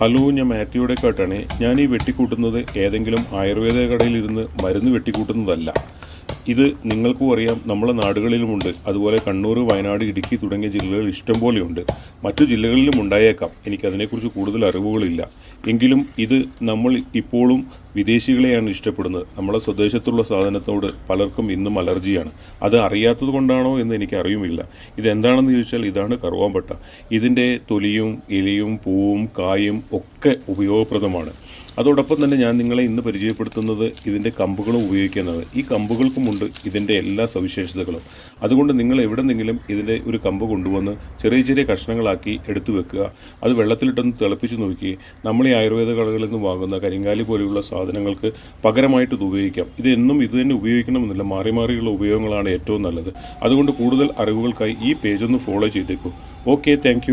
Hello ഞാൻ മാത്യുയുടെ കേട്ടാണ്. ഞാൻ ഈ വെട്ടിക്കൂട്ടുന്നത് ഏതെങ്കിലും ആയുർവേദ കടയിൽ ഇരുന്ന് മരുന്ന് വെട്ടിക്കൂട്ടുന്നതല്ല. ഇത് നിങ്ങൾക്കും അറിയാം നമ്മളെ നാടുകളിലുമുണ്ട്. അതുപോലെ കണ്ണൂർ വയനാട് ഇടുക്കി തുടങ്ങിയ ജില്ലകളിൽ ഇഷ്ടം പോലെയുണ്ട്. മറ്റു ജില്ലകളിലും ഉണ്ടായേക്കാം. എനിക്കതിനെക്കുറിച്ച് കൂടുതൽ അറിവുകളില്ല. എങ്കിലും ഇത് നമ്മൾ ഇപ്പോഴും വിദേശികളെയാണ് ഇഷ്ടപ്പെടുന്നത്. നമ്മളെ സ്വദേശത്തുള്ള സാധനത്തോട് പലർക്കും ഇന്നും അലർജിയാണ്. അത് അറിയാത്തത് കൊണ്ടാണോ എന്ന് എനിക്ക് അറിയുമില്ല. ഇതെന്താണെന്ന് ചോദിച്ചാൽ ഇതാണ് കറുവാമ്പട്ട ഇതിന്റെ തൊലിയും ഇലയും പൂവും കായും ഒക്കെ ഉപയോഗപ്രദമാണ്. അതോടൊപ്പം തന്നെ ഞാൻ നിങ്ങളെ ഇന്ന് പരിചയപ്പെടുത്തുന്നത് ഇതിന്റെ കമ്പുകളും ഉപയോഗിക്കുന്നത് ഈ കമ്പുകൾക്കുമുണ്ട് ഇതിന്റെ എല്ലാ സവിശേഷതകളും. അതുകൊണ്ട് നിങ്ങൾ എവിടെന്നെങ്കിലും ഇതിന്റെ ഒരു കമ്പ് കൊണ്ടുവന്ന് ചെറിയ ചെറിയ കഷ്ണങ്ങളാക്കി എടുത്തു വെക്കുക. അത് വെള്ളത്തിലിട്ടൊന്ന് തിളപ്പിച്ച് നോക്കി. നമ്മൾ ഈ ആയുർവേദ കടകളിൽ നിന്ന് വാങ്ങുന്ന കരിങ്കാലി പോലെയുള്ള സാധനങ്ങൾക്ക് പകരമായിട്ട് ഇത് ഉപയോഗിക്കാം. ഇത് എന്നും ഇത് തന്നെ ഉപയോഗിക്കണമെന്നില്ല. മാറി മാറിയുള്ള ഉപയോഗങ്ങളാണ് ഏറ്റവും നല്ലത്. അതുകൊണ്ട് കൂടുതൽ അറിവുകൾക്കായി ഈ പേജ് ഒന്ന് ഫോളോ ചെയ്തേക്കൂ. Okay thank